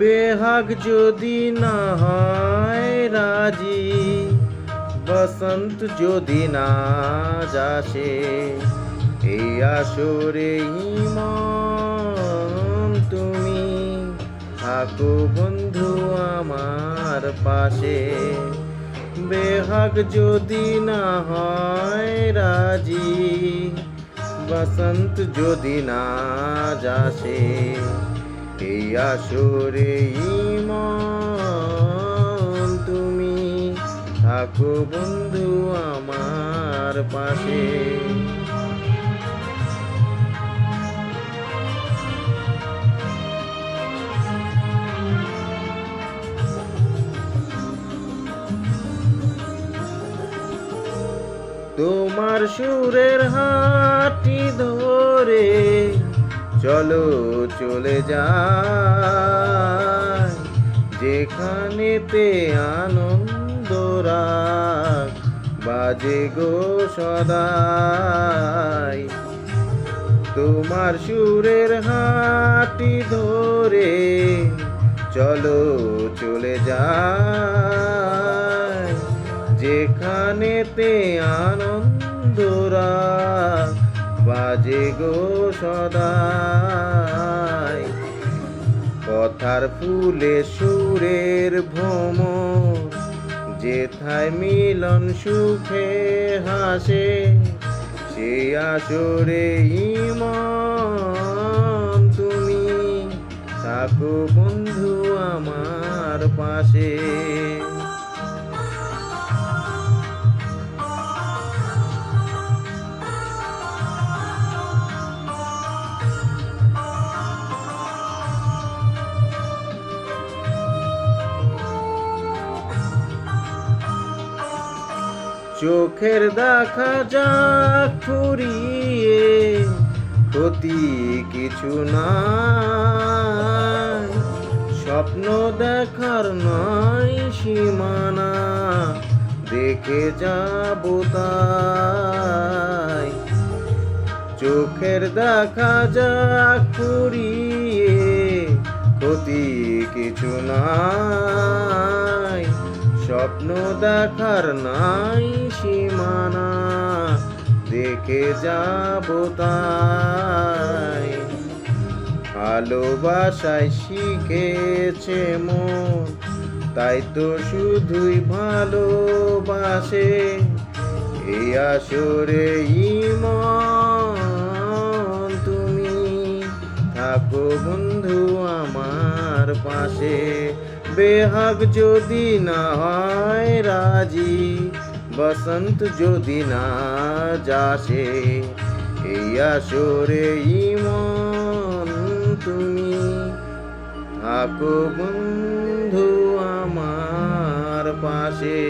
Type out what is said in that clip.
বেহাগ যদি না হয় রাজি, বসন্ত যদি না যাসে, এই আসরে ইমন তুমি থাকো বন্ধু আমার পাশে। বেহাগ যদি না হয় রাজি, বসন্ত যদি না যাসে এই আসরে ইমন তুমি থাকো বন্ধু আমার পাশে। তোমার সুরের হাটি ধরে চলো চলে যাই। যেখানেতে আনন্দ রাগ বাজে গো সদাই। তোমার সুরের হাটি ধরে চলো চলে যাই। যেখানেতে আনন্দরা বাজে গো সদাই। কথার ফুলে সুরের ভ্রমর যেথায় মিলন সুখে হাসে, সে আসরে ইমন তুমি। থাকো বন্ধু আমার পাশে। চোখের দেখা যাক ফুরিয়ে, ক্ষতি কিছু না স্বপ্ন দেখার নয় সীমানা, দেখে যাব তাই। চোখের দেখা যাক ফুরিয়ে, ক্ষতি কিছু নাই। স্বপ্ন দেখার নাই সীমানা, দেখে যাব তাই। ভালোবাসায় শিখেছে মন, তাই তো শুধুই ভালোবাসে এই আসরে ইমন। তুমি থাকো বন্ধু আমার পাশে বেহাগ যদি না হয় রাজি, বসন্ত যদি না যাসে, এই আসরে ইমন তুমি। থাকো বন্ধু আমার পাশে।